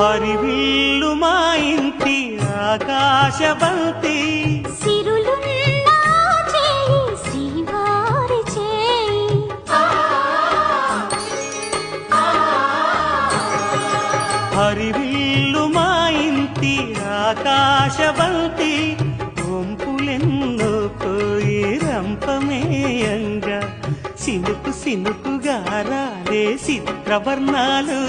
హరివిల్లు మా ఇంటి ఆకాశబంతి సిరులున్న చేయి హరివిల్లు మా ఇంటి ఆకాశబంతి ఒంపులెన్నో పోయి రంపమేయంగా. సినుకు సినుకుగా రాలే చిత్రవర్ణాలు.